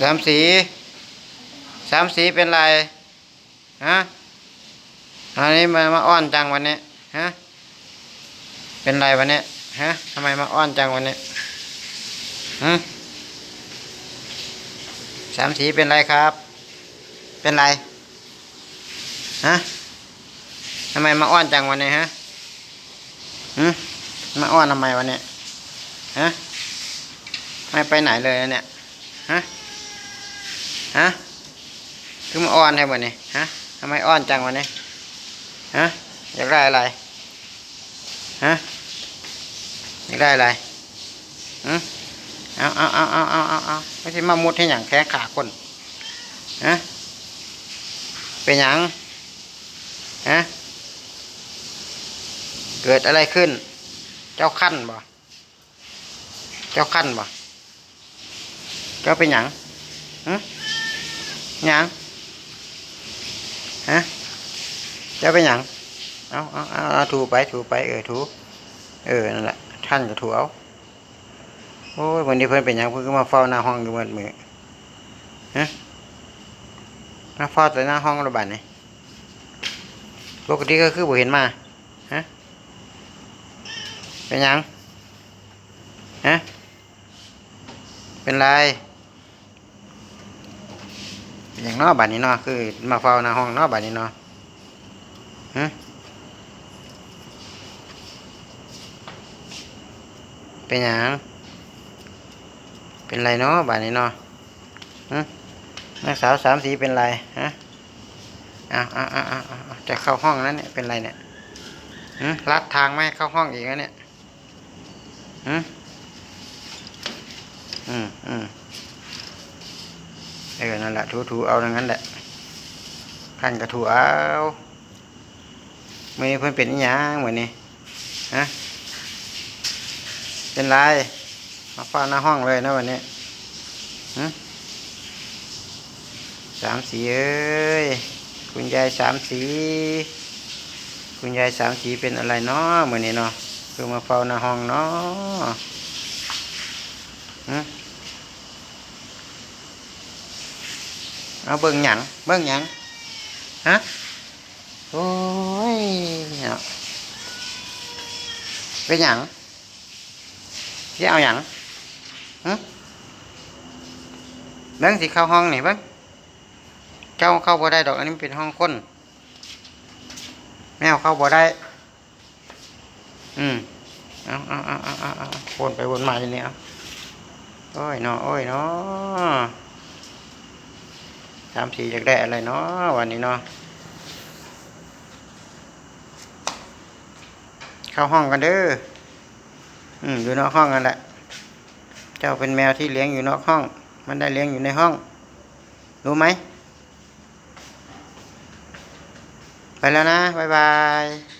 สามสี สามสีเป็นไรฮะอันนี้มามาอ้อนจังวันนี้ฮะเป็นไรวันนี้ฮะทำไมมาอ้อนจังวันนี้ฮึสามสีเป็นไรครับ เป็นไรฮะทำไมมาอ้อนจังวันนี้ฮะฮึมาอ้อนทำไมวันนี้ฮะไม่ไปไหนเลยเนี่ยฮะ ฮะคือมาอ้อนให้บ่เนี่ฮะทำไมอ้อนจังวันนี้ฮะอยากได้อะไรฮะอยากได้อะไรอืมเอาเอาเอาเอาเอาเอาเอาไม่ใช่มามุดให้หยังแข้งขาคนฮะเป็นหยังฮะเกิดอะไรขึ้น เจ้าขั้นบ่เจ้าขั้นบ่เจ้าเป็นหยังห ยังฮะจะไปหยังเอาเอาเอาเอาถูไปถูไปเออถูเออนั่นแหละท่านก็ถูเอาโอ้ยวันนี้เพื่อนเป็นหยังเพื่อนก็มาเฝ้าหน้าห้องอยู่เมื่อมือฮะมาเฝ้าแต่หน้าห้องระบาดนี่ปกติก็คือบ่เห็นมาฮะเป็นยังฮะเป็นไร อย่างนอบัดนี้นาะคือ มาเฝ้าหน้าห้องนอบัดนี้นาะฮะเป็นหยังเป็นไรเนาะบัดนี้เนาะฮะนักสาวสามสีเป็นไรฮะอ้าวอ้าวอ้าวอ้าวจะเข้าห้องแล้วเนี่ยเป็นไรเนี่ยฮะลัดทางไม่ให้เข้าห้องอีกแล้วเนี่ยฮะอืมอืม เออนั่นแหละถูถูๆเอาดังนั้นแหละขันกระถูเอาไม่เพิ่นเป็นอิหยังเหมือนนี้ฮะเป็นไรมาฟ้าหน้าห้องเลยนะวันนี้ฮะสามสีเอ้ยคุณยายสามสี คุณยายสามสีเป็นอะไรเนาะเหมือนนี้เนาะคือมาเฝ้าหน้าห้องเนาะฮะ เอาเบิ่งหยังเบิ่งหยังฮะโอ้ยเนาะเป็นหยังสิเอาหยังฮะเบิ่งสิเข้าห้องนี่เบิ่งเจ้าเข้าบ่ได้ดอกอันนี้เป็นห้องคนแมวเข้าบ่ได้ อืมเอาเอาเอาเอาเอาเอวนไปวนมาอยู่นี่เอาโอ้ยเนาะโอ้ยเนาะามสี่อยากได้อะไรเนาะวันนี้เนาะเข้าห้องกันเด้ออืมอยู่นอกห้องกันแหละ เจ้าเป็นแมวที่เลี้ยงอยู่นอกห้อง มันได้เลี้ยงอยู่ในห้อง รู้ไหม ไปแล้วนะ บ๊ายบาย